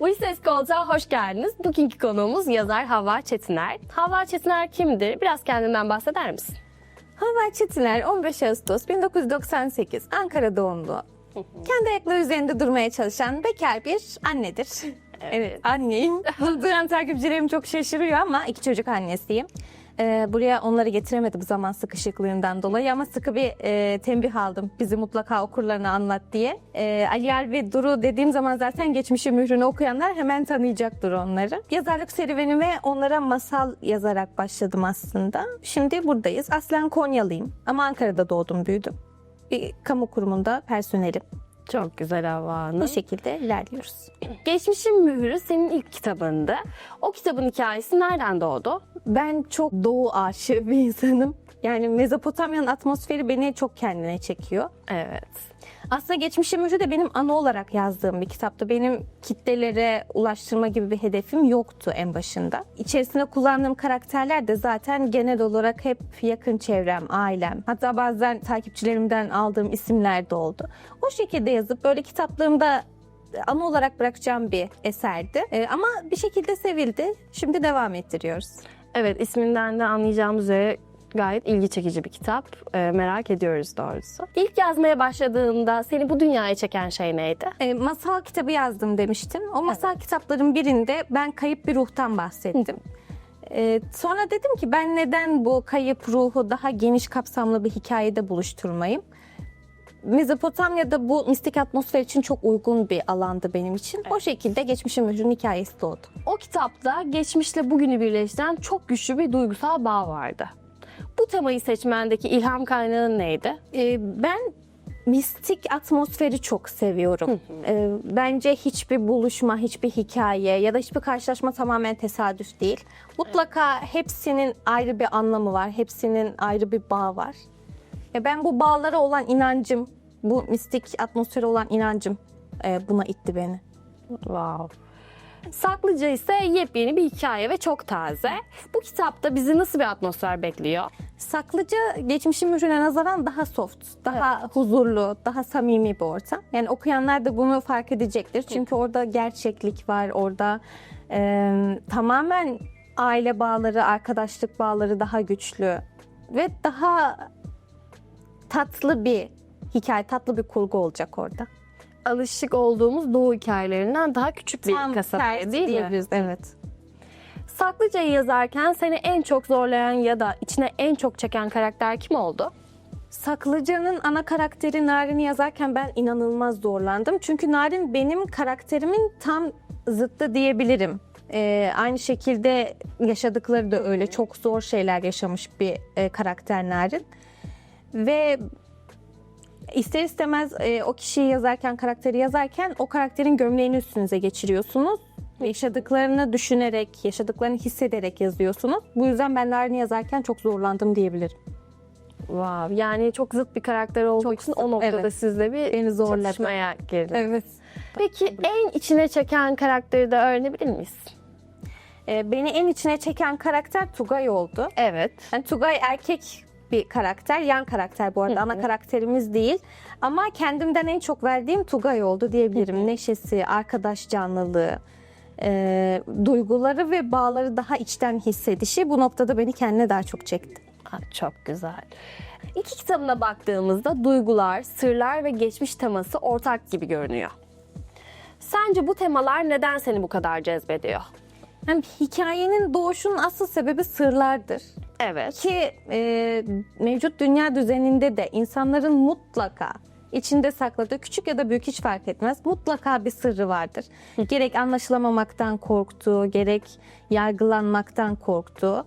Bu Ses Koltuğa hoş geldiniz. Bugünkü konuğumuz yazar Havva Çetiner. Havva Çetiner kimdir? Biraz kendinden bahseder misin? Havva Çetiner 15 Ağustos 1998 Ankara doğumlu. Kendi ayakları üzerinde durmaya çalışan bekar bir annedir. Evet, anneyim. Bunu duyan takipçilerim çok şaşırıyor ama iki çocuk annesiyim. Ee, buraya onları getiremedim zaman sıkışıklığından dolayı ama sıkı bir e, tembih aldım. Bizi mutlaka okurlarına anlat diye. Ee, Aliyar ve Duru dediğim zaman zaten geçmişi mührünü okuyanlar hemen tanıyacaktır onları. Yazarlık serüvenime onlara masal yazarak başladım aslında. Şimdi buradayız. Aslen Konyalıyım ama Ankara'da doğdum büyüdüm. Bir kamu kurumunda personelim. Çok güzel Hanım. Bu şekilde ilerliyoruz. Geçmişin Mührü senin ilk kitabındı. O kitabın hikayesi nereden doğdu? Ben çok doğu aşığı bir insanım. Yani Mezopotamya'nın atmosferi beni çok kendine çekiyor. Evet. Aslında Geçmişim Mührü de benim anı olarak yazdığım bir kitaptı. Benim kitlelere ulaştırma gibi bir hedefim yoktu en başında. İçerisinde kullandığım karakterler de zaten genel olarak hep yakın çevrem, ailem. Hatta bazen takipçilerimden aldığım isimler de oldu. O şekilde yazıp böyle kitaplığımda anı olarak bırakacağım bir eserdi. Ee, ama bir şekilde sevildi. Şimdi devam ettiriyoruz. Evet isminden de anlayacağımız üzere gayet ilgi çekici bir kitap. Ee, merak ediyoruz doğrusu. İlk yazmaya başladığında seni bu dünyaya çeken şey neydi? E, masal kitabı yazdım demiştim. O masal kitapların birinde ben kayıp bir ruhtan bahsettim. E, sonra dedim ki ben neden bu kayıp ruhu daha geniş kapsamlı bir hikayede buluşturmayayım? Mezopotamya'da bu mistik atmosfer için çok uygun bir alandı benim için. O şekilde geçmişin mührünün hikayesi doğdu. O kitapta geçmişle bugünü birleştiren çok güçlü bir duygusal bağ vardı. Bu temayı seçmendeki ilham kaynağın neydi? E, ben mistik atmosferi çok seviyorum. E, bence hiçbir buluşma, hiçbir hikaye ya da hiçbir karşılaşma tamamen tesadüf değil. Mutlaka hepsinin ayrı bir anlamı var. Hepsinin ayrı bir bağı var. E, ben bu bağlara olan inancım, bu mistik atmosfere olan inancım e, buna itti beni. Wow. Saklıca ise yepyeni bir hikaye ve çok taze. Bu kitapta bizi nasıl bir atmosfer bekliyor? Saklıca geçmişin mührüne nazaran daha soft, daha huzurlu, daha samimi bir ortam. Yani okuyanlar da bunu fark edecektir. Çünkü orada gerçeklik var, orada e, tamamen aile bağları, arkadaşlık bağları daha güçlü ve daha tatlı bir hikaye, tatlı bir kurgu olacak orada. Alışık olduğumuz doğu hikayelerinden daha küçük bir Tam kasaba tersi değil mi? diyebiliriz, Evet. Saklıca'yı yazarken seni en çok zorlayan ya da içine en çok çeken karakter kim oldu? Saklıca'nın ana karakteri Narin'i yazarken ben inanılmaz zorlandım. Çünkü Narin benim karakterimin tam zıttı diyebilirim. Ee, aynı şekilde yaşadıkları da öyle. Çok zor şeyler yaşamış bir e, karakter Narin. Ve ister istemez e, o kişiyi yazarken, karakteri yazarken o karakterin gömleğini üstünüze geçiriyorsunuz. Yaşadıklarını düşünerek, yaşadıklarını hissederek yazıyorsunuz. Bu yüzden ben Narin'i yazarken çok zorlandım diyebilirim. Wow, yani çok zıt bir karakter olduğu Çok için o zıt, noktada evet. sizle bir Beni zorladı. çatışmaya girdin. Evet. Peki en içine çeken karakteri de öğrenebilir miyiz? Ee, beni en içine çeken karakter Tugay oldu. Evet. Yani Tugay erkek bir karakter, yan karakter bu arada ana karakterimiz değil. Ama kendimden en çok verdiğim Tugay oldu diyebilirim. Neşesi, arkadaş canlılığı, e, duyguları ve bağları daha içten hissedişi bu noktada beni kendine daha çok çekti. Aa, çok güzel. İki kitabına baktığımızda duygular, sırlar ve geçmiş teması ortak gibi görünüyor. Sence bu temalar neden seni bu kadar cezbediyor? Yani hikayenin doğuşunun asıl sebebi sırlardır. Evet. Ki e, mevcut dünya düzeninde de insanların mutlaka içinde sakladığı küçük ya da büyük hiç fark etmez mutlaka bir sırrı vardır. gerek anlaşılamamaktan korktuğu, gerek yargılanmaktan korktuğu,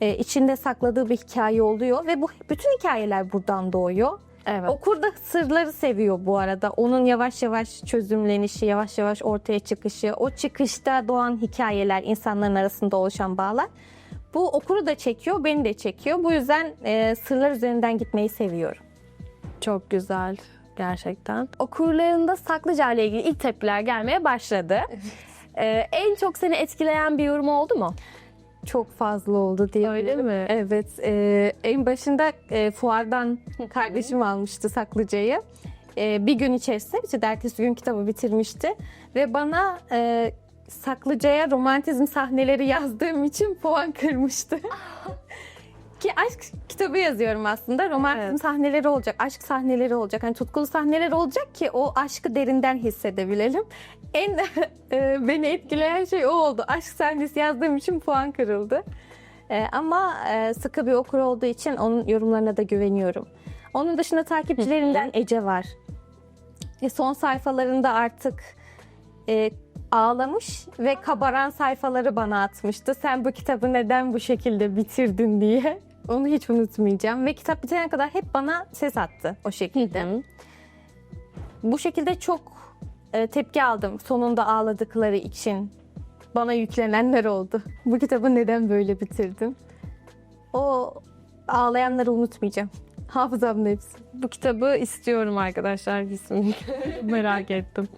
e, içinde sakladığı bir hikaye oluyor ve bu bütün hikayeler buradan doğuyor. Evet. Okur da sırları seviyor bu arada. Onun yavaş yavaş çözümlenişi, yavaş yavaş ortaya çıkışı, o çıkışta doğan hikayeler, insanların arasında oluşan bağlar. Bu okuru da çekiyor, beni de çekiyor. Bu yüzden e, sırlar üzerinden gitmeyi seviyorum. Çok güzel gerçekten. Okurlarında Saklıca ile ilgili ilk tepkiler gelmeye başladı. Ee, en çok seni etkileyen bir yorum oldu mu? Çok fazla oldu diye. Öyle mi? Evet. e, en başında e, fuardan kardeşim almıştı Saklıca'yı. E, bir gün içerisinde, işte ertesi gün kitabı bitirmişti. Ve bana e, Saklıca'ya romantizm sahneleri yazdığım için puan kırmıştı. Ki aşk kitabı yazıyorum aslında. Romantizm Evet. sahneleri olacak, aşk sahneleri olacak. Hani tutkulu sahneler olacak ki o aşkı derinden hissedebilelim. En e, beni etkileyen şey o oldu. Aşk sahnesi yazdığım için puan kırıldı. E, ama e, sıkı bir okur olduğu için onun yorumlarına da güveniyorum. Onun dışında takipçilerimden Ece var. E, son sayfalarında artık e, ağlamış ve kabaran sayfaları bana atmıştı. Sen bu kitabı neden bu şekilde bitirdin diye. Onu hiç unutmayacağım. Ve kitap bitene kadar hep bana ses attı o şekilde. Bu şekilde çok e, tepki aldım sonunda ağladıkları için. Bana yüklenenler oldu. Bu kitabı neden böyle bitirdin? O ağlayanları unutmayacağım. Hafızamda hepsi. Bu kitabı istiyorum arkadaşlar kesinlikle. Merak ettim.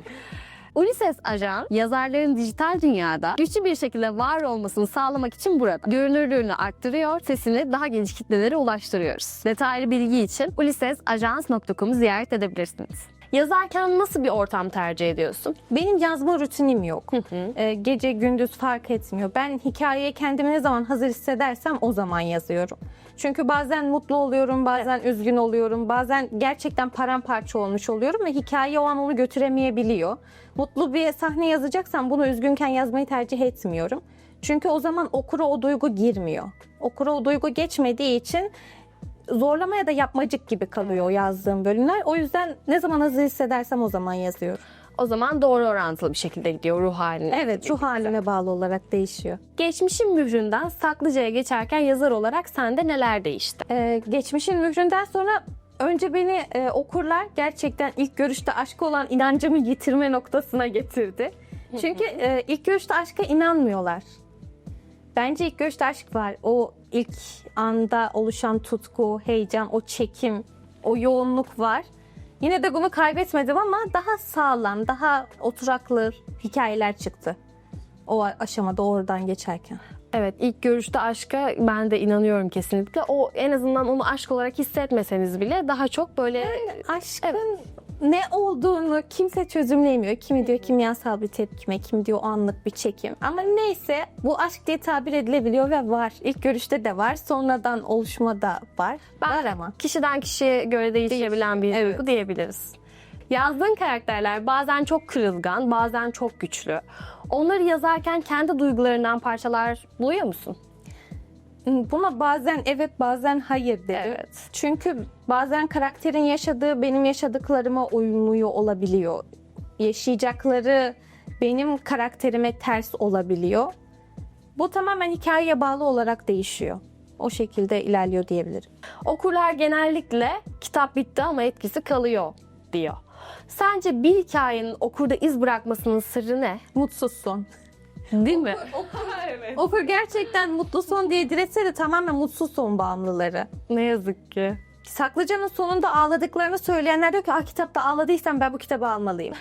Ulysses Ajan, yazarların dijital dünyada güçlü bir şekilde var olmasını sağlamak için burada. Görünürlüğünü arttırıyor, sesini daha geniş kitlelere ulaştırıyoruz. Detaylı bilgi için ulyssesajans.com'u ziyaret edebilirsiniz. Yazarken nasıl bir ortam tercih ediyorsun? Benim yazma rutinim yok. Ee, gece gündüz fark etmiyor. Ben hikayeye kendimi ne zaman hazır hissedersem o zaman yazıyorum. Çünkü bazen mutlu oluyorum, bazen üzgün oluyorum, bazen gerçekten paramparça olmuş oluyorum ve hikaye o an onu götüremeyebiliyor. Mutlu bir sahne yazacaksam bunu üzgünken yazmayı tercih etmiyorum. Çünkü o zaman okura o duygu girmiyor. Okura o duygu geçmediği için zorlamaya da yapmacık gibi kalıyor yazdığım bölümler. O yüzden ne zaman hazır hissedersem o zaman yazıyorum. O zaman doğru orantılı bir şekilde gidiyor ruh haline. Evet, ruh haline bağlı olarak değişiyor. Geçmişin mühründen Saklıca'ya geçerken yazar olarak sende neler değişti? Ee, geçmişin mühründen sonra önce beni e, okurlar gerçekten ilk görüşte aşka olan inancımı yitirme noktasına getirdi. Çünkü e, ilk görüşte aşka inanmıyorlar. Bence ilk görüşte aşk var. O ilk anda oluşan tutku, heyecan, o çekim, o yoğunluk var. Yine de bunu kaybetmedim ama daha sağlam, daha oturaklı hikayeler çıktı. O aşamada oradan geçerken. Evet ilk görüşte aşka ben de inanıyorum kesinlikle. O en azından onu aşk olarak hissetmeseniz bile daha çok böyle Aşkın ne olduğunu kimse çözümleyemiyor. Kimi diyor kimyasal bir tepkime, kimi diyor anlık bir çekim. Ama neyse bu aşk diye tabir edilebiliyor ve var. İlk görüşte de var, sonradan oluşma da var. var ama. kişiden kişiye göre değişebilen bir Evet. duygu diyebiliriz. Yazdığın karakterler bazen çok kırılgan, bazen çok güçlü. Onları yazarken kendi duygularından parçalar buluyor musun? Buna bazen evet bazen hayır derim. Evet. Çünkü bazen karakterin yaşadığı benim yaşadıklarıma uymuyor olabiliyor. Yaşayacakları benim karakterime ters olabiliyor. Bu tamamen hikayeye bağlı olarak değişiyor. O şekilde ilerliyor diyebilirim. Okurlar genellikle kitap bitti ama etkisi kalıyor diyor. Sence bir hikayenin okurda iz bırakmasının sırrı ne? Mutsuz son. Değil mi? Okur gerçekten mutlu son diye diretse de tamamen mutsuz son bağımlıları. Ne yazık ki. Saklıcanın sonunda ağladıklarını söyleyenler diyor ki ah kitapta ağladıysam ben bu kitabı almalıyım.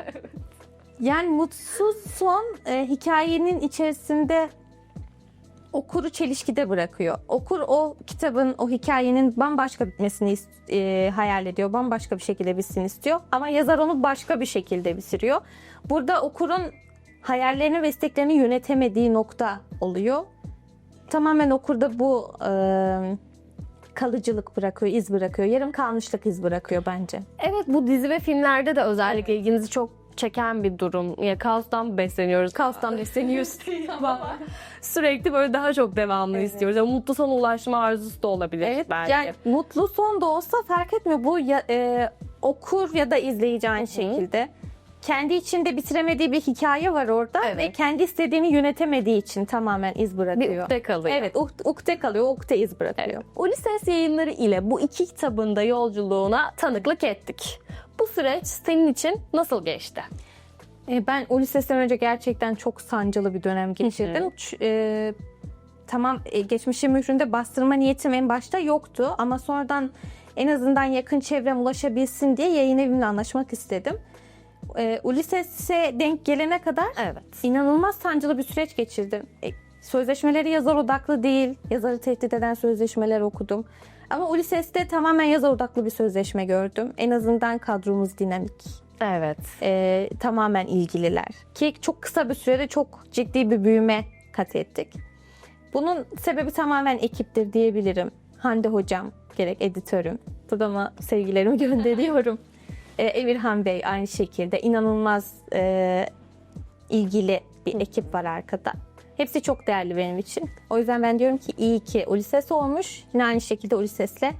yani mutsuz son e, hikayenin içerisinde okuru çelişkide bırakıyor. Okur o kitabın, o hikayenin bambaşka bitmesini e, hayal ediyor. Bambaşka bir şekilde bitsin istiyor. Ama yazar onu başka bir şekilde bitiriyor. Burada okurun hayallerini ve isteklerini yönetemediği nokta oluyor. Tamamen okurda bu e, kalıcılık bırakıyor, iz bırakıyor. Yarım kalmışlık iz bırakıyor bence. Evet bu dizi ve filmlerde de özellikle ilginizi çok çeken bir durum. Ya kaostan besleniyoruz. Kaostan besleniyoruz. Sürekli böyle daha çok devamlı istiyoruz. Yani mutlu sona ulaşma arzusu da olabilir Evet, belki. yani mutlu son da olsa fark etmiyor. Bu ya, e, okur ya da izleyici aynı şekilde. Kendi içinde bitiremediği bir hikaye var orada Evet. ve kendi istediğini yönetemediği için tamamen iz bırakıyor. bir ukde kalıyor. Evet, uk- ukde kalıyor, ukde iz bırakıyor. Ulysses yayınları ile bu iki kitabın da yolculuğuna tanıklık ettik. Bu süreç senin için nasıl geçti? E, Ben Ulysses'ten önce gerçekten çok sancılı bir dönem geçirdim. E, tamam e, geçmişin mühründe bastırma niyetim en başta yoktu ama sonradan en azından yakın çevrem ulaşabilsin diye yayın evimle anlaşmak istedim. E, Ulysses'e denk gelene kadar Evet. inanılmaz sancılı bir süreç geçirdim. E, Sözleşmeleri yazar odaklı değil. Yazarı tehdit eden sözleşmeler okudum. Ama Ulysses'te tamamen yazar odaklı bir sözleşme gördüm. En azından kadromuz dinamik. Evet. Ee, tamamen ilgililer. Ki çok kısa bir sürede çok ciddi bir büyüme kat ettik. Bunun sebebi tamamen ekiptir diyebilirim. Hande hocam, gerek editörüm. Buradan sevgilerimi gönderiyorum. Ee, Emirhan Bey aynı şekilde inanılmaz e, ilgili bir ekip var arkada. Hepsi çok değerli benim için. O yüzden ben diyorum ki iyi ki Ulysses olmuş. Yine aynı şekilde Ulysses'le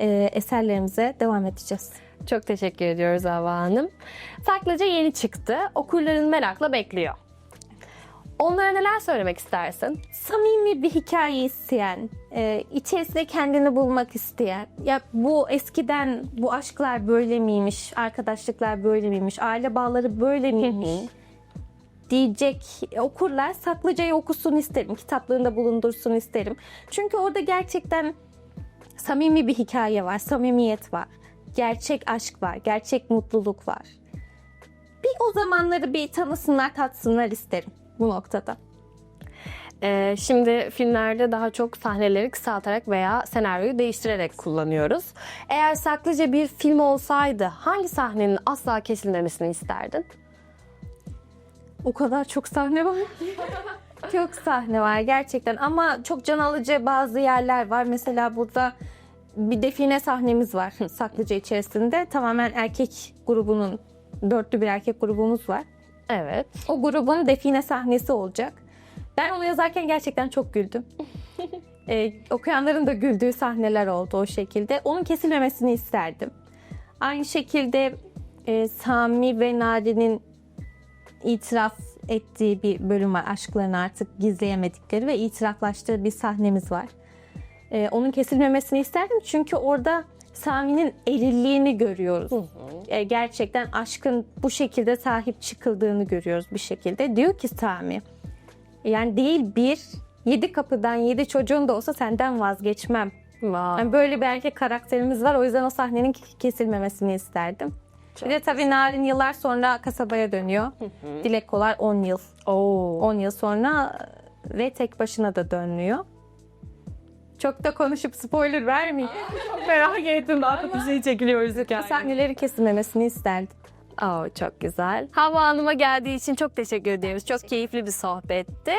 e, eserlerimize devam edeceğiz. Çok teşekkür ediyoruz Hava Hanım. Saklıca yeni çıktı. Okurların merakla bekliyor. Onlara neler söylemek istersin? samimi bir hikaye isteyen, e, içerisinde kendini bulmak isteyen, ya bu eskiden bu aşklar böyle miymiş, arkadaşlıklar böyle miymiş, aile bağları böyle miymiş diyecek okurlar Saklıca'yı okusun isterim, kitaplarında bulundursun isterim. Çünkü orada gerçekten samimi bir hikaye var, samimiyet var, gerçek aşk var, gerçek mutluluk var. Bir o zamanları bir tanısınlar, tatsınlar isterim bu noktada. Ee, şimdi filmlerde daha çok sahneleri kısaltarak veya senaryoyu değiştirerek kullanıyoruz. Eğer Saklıca bir film olsaydı hangi sahnenin asla kesilmemesini isterdin? O kadar çok sahne var. çok sahne var gerçekten ama çok can alıcı bazı yerler var. Mesela burada bir define sahnemiz var Saklıca içerisinde. Tamamen erkek grubunun, dörtlü bir erkek grubumuz var. Evet. O grubun define sahnesi olacak. Ben onu yazarken gerçekten çok güldüm. Ee, okuyanların da güldüğü sahneler oldu o şekilde. Onun kesilmemesini isterdim. Aynı şekilde e, Sami ve Nadine'in itiraf ettiği bir bölüm var. Aşklarını artık gizleyemedikleri ve itiraflaştığı bir sahnemiz var. Ee, onun kesilmemesini isterdim çünkü orada Sami'nin erilliğini görüyoruz. Ee, gerçekten aşkın bu şekilde sahip çıkıldığını görüyoruz bir şekilde. Diyor ki Sami, yani değil bir, yedi kapıdan yedi çocuğun da olsa senden vazgeçmem. Vay. Yani böyle bir erkek karakterimiz var. O yüzden o sahnenin kesilmemesini isterdim. bir de tabii Narin yıllar sonra kasabaya dönüyor. Dilek Kolar 10 yıl. Oo. 10 yıl sonra ve tek başına da dönüyor. Çok da konuşup spoiler vermeyeyim. merak ettim. Daha da şey çekiliyoruz. Sahneleri kesilmemesini isterdim. Oo, çok güzel. Hava Hanım'a geldiği için çok teşekkür ediyoruz. Çok keyifli bir sohbetti.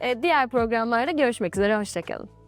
Ee, diğer programlarda görüşmek üzere. Hoşçakalın.